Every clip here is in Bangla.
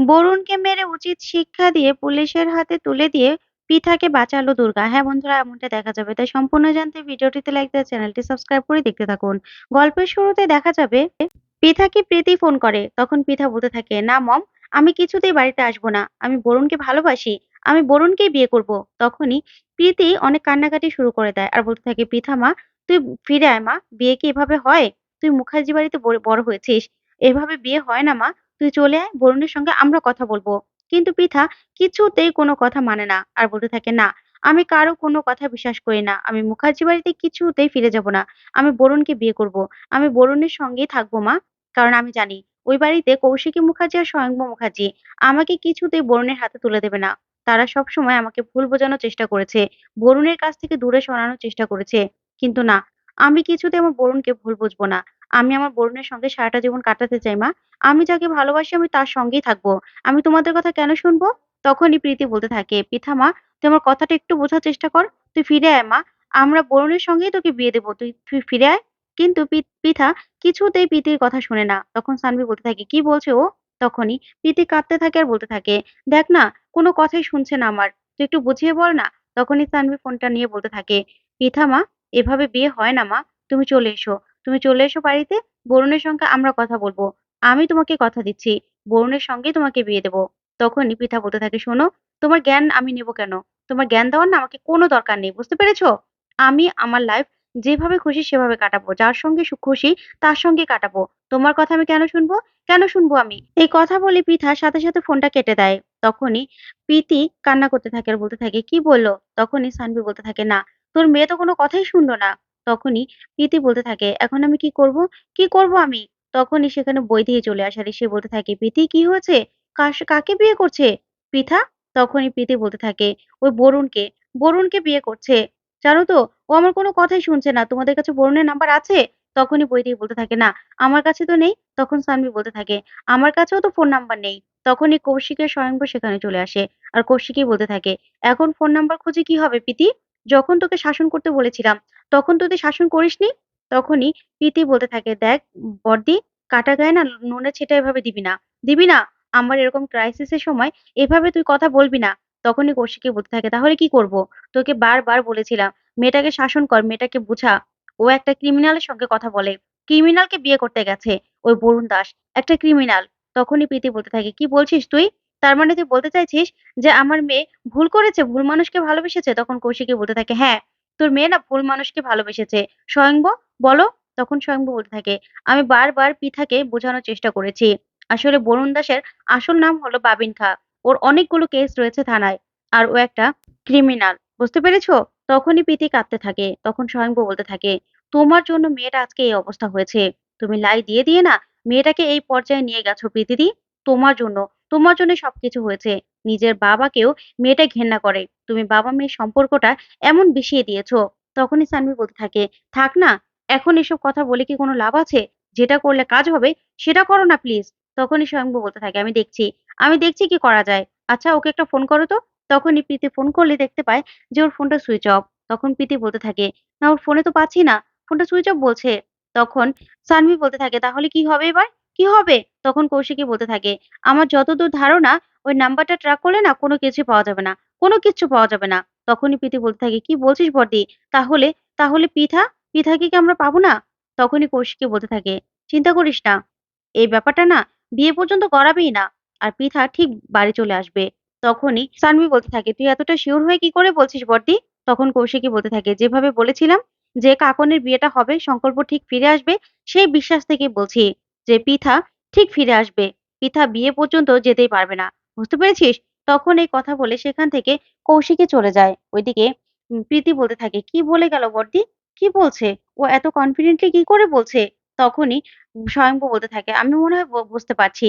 বরুণকে মেরে উচিত শিক্ষা দিয়ে পুলিশের হাতে তুলে দিয়ে পিঠাকে বাঁচালো দুর্গা। হ্যাঁ বন্ধুরা, এমনটা দেখা যাবে। তাই সম্পূর্ণ জানতে ভিডিওটিতে লাইক দিয়ে চ্যানেলটি সাবস্ক্রাইব করে দেখতে থাকুন। গল্পের শুরুতে দেখা যাবে পিঠাকে প্রীতি ফোন করে। তখন পিঠা বলতে থাকে, না মম, আমি কিছুতেই বাড়িতে আসব না। আমি বরুণকে ভালোবাসি। আমি বরুণকেই বিয়ে করব। তখনই প্রীতি অনেক কান্নাকাটি শুরু করে দেয় আর বলতে থাকে পিঠা মা, তুই ফিরে আয় মা। বিয়ে কি এভাবে হয়? তুই মুখার্জি বাড়িতে বড় বড় হয়েছিস। এভাবে বিয়ে হয় না মা। তুই চলে আয়, বরুণের সঙ্গে আমরা কথা বলব। কিন্তু পিঠা কিছুতেই কোনো কথা মানে না আর বলতে থাকে, না, আমি কারও কোনো কথা বিশ্বাস করি না। আমি মুখার্জি বাড়িতে কিছুতেই ফিরে যাব না। আমি বরুণকে বিয়ে করব। আমি বরুণের সঙ্গেই থাকব মা। কারণ আমি জানি, ওই বাড়িতে কৌশিকী মুখার্জি আর স্বয়ংভু মুখার্জি। আমাকে কিছুতেই বরুণের হাতে তুলে দেবে না। তারা সবসময় আমাকে ভুল বোঝানোর চেষ্টা করেছে, বরুণের কাছ থেকে দূরে সরানোর চেষ্টা করেছে। কিন্তু না, আমি কিছুতে আমার বরুণকে ভুল বুঝব না। আমি আমার বরুণের সঙ্গে সারাটা জীবন কাটাতে চাই, মা। আমি যাকে ভালোবাসি, আমি তার সঙ্গেই থাকব। আমি তোমাদের কথা কেন শুনব? তখনই প্রীতি বলতে থাকে পিথা মা, তুই আমার কথাটা একটু বোঝার চেষ্টা কর। তুই ফিরে আয়, মা। আমরা বরুণের সঙ্গেই তোকে বিয়ে দেবো। তুই তুই ফিরে আয়। কিন্তু পিথা কিছুতেই প্রীতির কথা শুনে না। তখন সানভি বলতে থাকে, কি বলছে ও? তখনই প্রীতি কাঁদতে থাকে আর বলতে থাকে, দেখ না, কোনো কথাই শুনছে না আমার। তুই একটু বুঝিয়ে বল না? তখনই সানভি ফোনটা নিয়ে বলতে থাকে পিথা মা, এভাবে বিয়ে হয় না, মা। তুমি চলে এসো। তুমি চলে এসো বাড়িতে, বরুণের সঙ্গে আমরা কথা বলব। আমি তোমাকে কথা দিচ্ছি, বরুণের সঙ্গেই তোমাকে বিয়ে দেবো। তখনই পিতা বলতে থাকে, শোনো, তোমার জ্ঞান আমি নেব কেন? তোমার জ্ঞান দেওয়ার না আমাকে কোনো দরকার নেই, বুঝতে পেরেছ? আমি আমার লাইফ যেভাবে খুশি সেভাবে কাটাবো, যার সঙ্গে খুশি তার সঙ্গে কাটাবো। তোমার কথা আমি কেন শুনব? কেন শুনব আমি? এই কথা বলে পিঠা সাথে সাথে ফোনটা কেটে দেয়। তখনই প্রীতি কান্না করতে থাকে আর বলতে থাকে, কি বলল? তখনই সানভি বলতে থাকে, না, তোর মেয়ে তো কোনো কথাই শুনলো না। তখনই প্রীতি বলতে থাকে, এখন আমি কি করব? কি করব আমি? তখনই সেখানে বই দিয়ে চলে আসে আর সে বলতে থাকে, প্রীতি, কি হয়েছে? কাকে বিয়ে করছে? পৃথা? তখনই প্রীতি বলতে থাকে, ওই বরুণকে বরুণকে বিয়ে করছে। জানো তো, ও আমার কোনো কথাই শুনছে না। তোমাদের কাছে বরুণের নাম্বার আছে? তখনই বই দিয়ে বলতে থাকে, না, আমার কাছে তো নেই। তখন সানভি বলতে থাকে, আমার কাছেও তো ফোন নাম্বার নেই। তখনই কৌশিকের স্বয়ংবর সেখানে চলে আসে আর কৌশিকই বলতে থাকে, এখন ফোন নাম্বার খুঁজে কি হবে প্রীতি? যখন তোকে শাসন করতে বলেছিলাম তখন তুই শাসন করিসনি? তখনই প্রীতি বলতে থাকে, দেখ বড়দি, কাটা গায়ে না নুনের ছিটা এভাবে দিবি না। দিবি না? আমার এরকম ক্রাইসিসের সময় এভাবে তুই কথা বলবি না? তখনই কৌশিকী বলতে থাকে, তাহলে কি করব? তোকে বারবার বলেছিলাম, মেয়েটাকে শাসন কর, মেয়েটাকে বুঝা। ও একটা ক্রিমিনালের সঙ্গে কথা বলে। ক্রিমিনালকে বিয়ে করতে গেছে ওই বরুণ দাস, একটা ক্রিমিনাল তখনই প্রীতি বলতে থাকে, কি বলছিস তুই? তার মানে তুই বলতে চাইছিস যে আমার মেয়ে ভুল করেছে, ভুল মানুষকে ভালোবেসেছে? তখন কৌশিকী বলতে থাকে হ্যাঁ তোর মেয়ে না ভুল মানুষকে ভালোবেসেছে। স্বয়ংব, বলো? তখন স্বয়ংব বলতে থাকে, আমি বারবার পিঠাকে বোঝানোর চেষ্টা করেছি। আসলে বরুণ দাসের আসল নাম হলো বাবিন খা। ওর অনেকগুলো কেস রয়েছে থানায়, আর ও একটা ক্রিমিনাল বুঝতে পেরেছ? তখনই প্রীতি কাঁদতে থাকে, তখন স্বয়ংব বলতে থাকে, তোমার জন্য মেয়েটা আজকে এই অবস্থা হয়েছে। তুমি লাই দিয়ে দিয়ে না মেয়েটাকে এই পর্যায়ে নিয়ে গেছো প্রীতিদি তোমার জন্য তোমার জন্য সবকিছু হয়েছে। নিজের বাবাকেও মেয়েটা ঘেন্না করে। তুমি বাবা মেয়ের সম্পর্কটা এমন বিষিয়ে দিয়েছ। তখনই সানভি বলতে থাকে, থাক না, এখন এসব কথা বলে কি কোনো লাভ আছে? যেটা করলে কাজ হবে, সেটা করো না প্লিজ তখনই স্বয়ংভু বলতে থাকে, আমি দেখছি। আমি দেখছি কি করা যায়। আচ্ছা ওকে একটা ফোন করো তো। তখনই প্রীতি ফোন করলে দেখতে পায় যে ওর ফোনটা সুইচ অফ তখন প্রীতি বলতে থাকে, না, ওর ফোনে তো পাচ্ছি না। ফোনটা সুইচ অফ বলছে। তখন সানভি বলতে থাকে, তাহলে কি হবে এবার? কি হবে? তখন কৌশিকী বলতে থাকে, আমার যতদূর ধারণা, ওই নাম্বারটা ট্র্যাক করলে না কোনো কিছু পাওয়া যাবে না, কোনো কিছু পাওয়া যাবে না। তখনই প্রীতি বলতে থাকে, কি বলছিস বর্দি? তাহলে তাহলে পিঠা? পিঠাকে কি আমরা পাবো না? তখনই কৌশিকী বলতে থাকে, চিন্তা করিস না, এই ব্যাপারটা না বিয়ে পর্যন্ত করাবেই না, আর পৃথা ঠিক বাড়ি চলে আসবে। তখনই সানভি বলতে থাকে, তুই এতটা শিওর হয়ে কি করে বলছিস বর্দি? তখন কৌশিকী বলতে থাকে, যেভাবে বলেছিলাম যে কাকনের বিয়েটা হবে, সংকল্প ঠিক ফিরে আসবে, সেই বিশ্বাস থেকে বলছি। যে পৃথা ঠিক ফিরে আসবে। পৃথা বিয়ে পর্যন্ত যেতেই পারবে না। বুঝতে পেরেছিস? তখন এই কথা বলে সেখান থেকে কৌশিকী চলে যায়। ওইদিকে প্রীতি বলতে থাকে, কি বলে গেল বর্দি? কি বলছে? ও এত কনফিডেন্টলি কি করে বলছে? তখনই স্বয়ংভু বলতে থাকে, আমি মনে হয় বুঝতে পারছি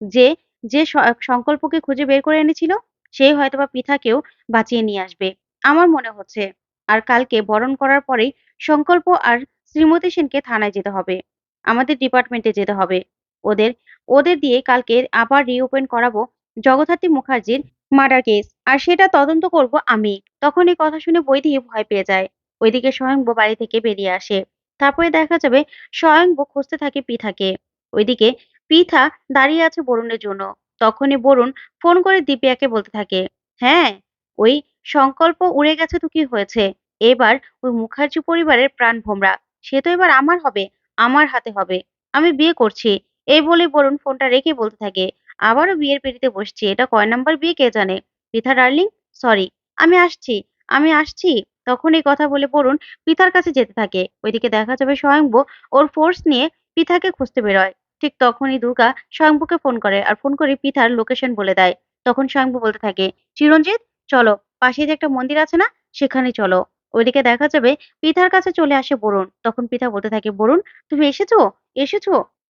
যে যে সংকল্পকে খুঁজে বের করে এনেছিল সেই হয়তোবা পৃথাকেও বাঁচিয়ে নিয়ে আসবে। আমার মনে হচ্ছে, আর কালকে বরণ করার পরেই সংকল্প আর শ্রীমতী সেনকে থানায় যেতে হবে। আমাদের ডিপার্টমেন্টে যেতে হবে। ওদের ওদের দিয়ে কালকে আবার রিওপেন করাবো জগদ্ধাত্রী মুখার্জির মার্ডার কেস আর সেটা তদন্ত করব আমি। তখন এই কথা শুনে বৈদি ভয় পেয়ে যায়। ওইদিকে স্বয়ংব বাড়ি থেকে বেরিয়ে আসে। তারপরে দেখা যাবে স্বয়ংব খুঁজতে থাকে পিথাকে। ওইদিকে পৃথা দাঁড়িয়ে আছে বরুণের জন্য। তখনই বরুণ ফোন করে দিব্যাকে বলতে থাকে হ্যাঁ ওই সংকল্প উড়ে গেছে তো কি হয়েছে? এবার ওই মুখার্জি পরিবারের প্রাণ ভোমরা। সে তো এবার আমার হবে। আমার হাতে হবে। আমি বিয়ে করছি। এই বলে বরুণ ফোনটা রেখে বলতে থাকে। আবারও বিয়ের পিড়িতে বসছি। এটা কয় নাম্বার বিয়ে কে জানে? পৃথা ডার্লিং? সরি, আমি আসছি। আমি আসছি? তখন এই কথা বলে বরুণ পিতার কাছে যেতে থাকে। ওইদিকে দেখা যাবে স্বয়ংব ওর ফোর্স নিয়ে পিতাকে খুঁজতে বেরোয়। ঠিক তখনই দুর্গা স্বয়ংবুকে ফোন করে আর ফোন করে পিতার লোকেশন বলে দেয়। তখন স্বয়ংবু বলতে থাকে, চিরঞ্জিত, চলো। পাশে যে একটা মন্দির আছে না, সেখানে চলো। ওইদিকে দেখা যাবে পিতার কাছে চলে আসে বরুণ। তখন পিতা বলতে থাকে, বরুণ, তুমি এসেছ? এসেছ?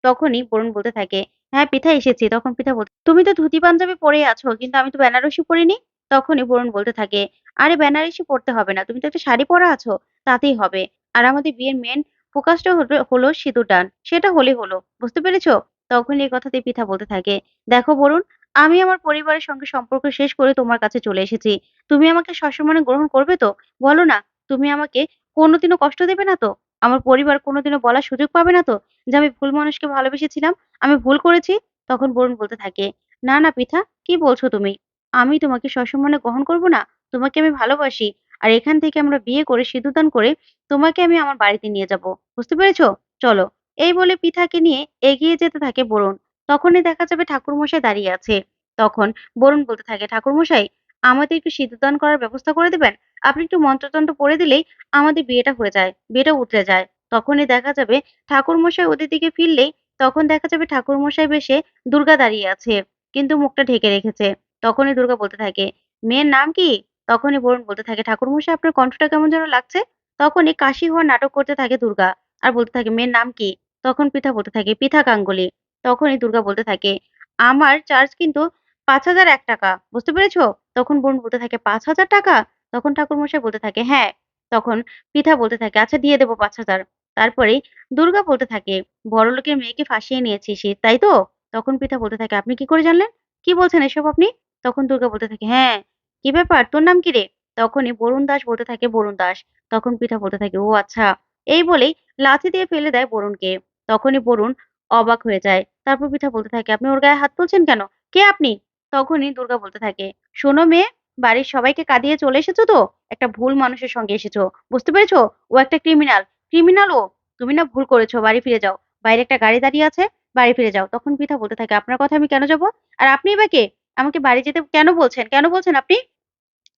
তখনই বরুণ বলতে থাকে হ্যাঁ পিতা এসেছি। তখন পিতা বলতে, তুমি তো ধুতি পাঞ্জাবি পরে আছো, কিন্তু আমি তো বেনারসি পরিনি? তখনই বরুণ বলতে থাকে, আরে, বেনারসি পড়তে হবে না, তুমি তো একটা শাড়ি পরা আছো, তাতেই হবে। আর আমাদের বিয়ের মেন ফোকাসটা হলো সিঁদুর দান সেটা হলে হলো, বুঝতে পেরেছ? তখন এই কথাতে পিতা বলতে থাকে, দেখো বরুণ আমি আমার পরিবারের সঙ্গে সম্পর্ক শেষ করে তোমার কাছে চলে এসেছি। তুমি আমাকে সসম্মানে গ্রহণ করবে তো? বলো না, তুমি আমাকে কোনোদিনও কষ্ট দেবে না তো? আমার পরিবার কোনোদিনও বলার সুযোগ পাবে না তো? যে আমি ভুল মানুষকে ভালোবেসেছিলাম, আমি ভুল করেছি? তখন বরুণ বলতে থাকে, না না পিতা কি বলছো তুমি? আমি তোমাকে সসম্মানে গ্রহণ করব না? তোমাকে আমি ভালোবাসি। আর এখান থেকে আমরা বিয়ে করে সিঁদুরদান করে তোমাকে আমি আমার বাড়িতে নিয়ে যাব। বুঝতে পেরেছ? চলো। এই বলে পিঠাকে নিয়ে এগিয়ে যেতে থাকে বরুণ। তখনই দেখা যাবে ঠাকুরমশাই দাঁড়িয়ে আছে। তখন বরুণ বলতে থাকে, ঠাকুরমশাই, আমাদের একটু সিঁদুরদান করার ব্যবস্থা করে দেবেন? আপনি একটু মন্ত্রতন্ত্র পড়ে দিলেই আমাদের বিয়েটা হয়ে যায়, বিয়েটা উঠে যায়। তখনই দেখা যাবে ঠাকুরমশাই ওদের দিকে ফিরলেই তখন দেখা যাবে ঠাকুরমশাই বেশে দুর্গা দাঁড়িয়ে আছে, কিন্তু মুখটা ঢেকে রেখেছে। তখনই দুর্গা বলতে থাকে, মেয়ের নাম কি? তখনই বরুণ বলতে থাকে, ঠাকুরমশাই, আপনার কণ্ঠটা কেমন যেন লাগছে? তখনই কাশি হওয়ার নাটক করতে থাকে দুর্গা, আর বলতে থাকে, মেয়ের নাম কি? তখন পিঠা বলতে থাকে, পিঠা গাঙ্গুলি। তখনই দুর্গা বলতে থাকে, আমার চার্জ কিন্তু পাঁচ হাজার এক টাকা। বুঝতে পেরেছ? তখন বোন বলতে থাকে, পাঁচ হাজার টাকা? তখন ঠাকুরমশাই বলতে থাকে হ্যাঁ। তখন পিঠা বলতে থাকে আচ্ছা দিয়ে দেবো পাঁচ হাজার। তারপরে দুর্গা বলতে থাকে বড় লোকের মেয়েকে ফাঁসিয়ে নিয়েছিস তাই তো? তখন পিঠা বলতে থাকে, আপনি কি করে জানলেন? কি বলছেন এসব আপনি? তখন দুর্গা বলতে থাকে হ্যাঁ কি ব্যাপার? তোর নাম কি রে? তখনই বরুণ দাস বলতে থাকে, বরুণ দাস। তখন পিঠা বলতে থাকে, ও আচ্ছা। এই বলেই লাথি দিয়ে ফেলে দেয় বরুণকে। তখনই বরুণ অবাক হয়ে যায়। তারপর পিঠা বলতে থাকে, আপনি ওর গায়ে হাত তুলছেন কেন? কে আপনি? তখনই দুর্গা বলতে থাকে, শোনো মেয়ে, বাড়ির সবাইকে কাঁদিয়ে চলে এসেছ তো? একটা ভুল মানুষের সঙ্গে এসেছ। বুঝতে পেরেছ? ও একটা ক্রিমিনাল ক্রিমিনাল ও? তুমি না ভুল করেছ, বাড়ি ফিরে যাও। বাইরে একটা গাড়ি দাঁড়িয়ে আছে, বাড়ি ফিরে যাও। তখন পিঠা বলতে থাকে, আপনার কথা আমি কেন যাব? আর আপনি বা কে? আমাকে বাড়ি যেতে কেন বলছেন? কেন বলছেন আপনি?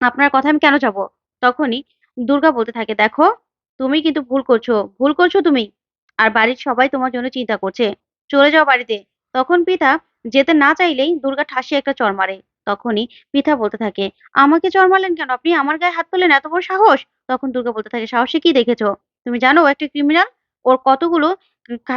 আপনার কথা আমি কেন যাব? তখনই দুর্গা বলতে থাকে, দেখো, তুমি কিন্তু ভুল করছ। ভুল করছ তুমি। আর বাড়ির সবাই তোমার জন্য চিন্তা করছে। চলে যাও বাড়িতে। তখন পিতা যেতে না চাইলেই দুর্গা ঠাসে একটা চর মারে। তখনই পিতা বলতে থাকে, আমাকে চর মারলেন কেন? আপনি আমার গায়ে হাত তোলেন এত বড় সাহস? তখন দুর্গা বলতে থাকে, সাহসে কি দেখেছ? তুমি জানো একটা ক্রিমিনাল ওর কতগুলো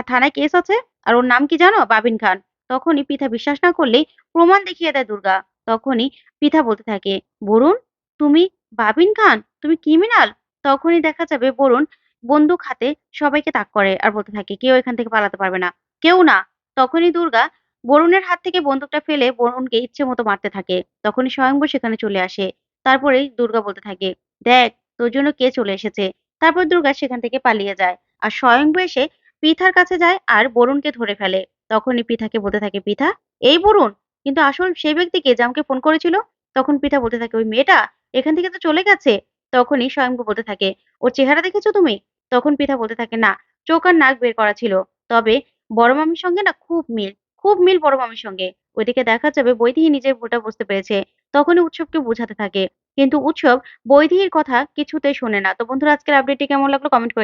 থানায় কেস আছে? আর ওর নাম কি জানো? বাবিন খান। তখনই পিতা বিশ্বাস না করলেই প্রমাণ দেখিয়ে দেয় দুর্গা। তখনই পিতা বলতে থাকে, বরুণ, তুমি বাবিন খান? তুমি ক্রিমিনাল তখনই দেখা যাবে বরুণ বন্দুক হাতে সবাইকে তাক করে আর বলতে থাকে, কেউ এখান থেকে পালাতে পারবে না। কেউ না। তখনই দুর্গা বরুণের হাত থেকে বন্দুকটা ফেলে বরুণকে ইচ্ছে মতো মারতে থাকে। তখনই স্বয়ংবর সেখানে চলে আসে। তারপরেই দুর্গা বলতে থাকে, দেখ, তোর জন্য কে চলে এসেছে? তারপর দুর্গা সেখান থেকে পালিয়ে যায়। আর স্বয়ংবর এসে পিথার কাছে যায় আর বরুণকে ধরে ফেলে। তখনই পিথাকে বলতে থাকে পিথা এই বরুণ, কিন্তু আসল সেই ব্যক্তিকে যে আমাকে ফোন করেছিল? তখন পিতা বলতে থাকে, ওই মেয়েটা এখান থেকে তো চলে গেছে। তখনই স্বয়ংভু বলতে থাকে, ওর চেহারা দেখেছ তুমি? তখন পিতা বলতে থাকে, না, চোখ আর নাক বের করা ছিল। তবে বড় মামির সঙ্গে না খুব মিল খুব মিল বড় মামির সঙ্গে। ওইদিকে দেখা যাবে বৈদিহি নিজের ভুলটা বুঝতে পেরেছে, তখনই উৎসবকে বোঝাতে থাকে। কিন্তু উৎসব বৈদিহির কথা কিছুতে শোনে না। তো বন্ধুরা, আজকের আপডেটটি কেমন লাগল? কমেন্ট করে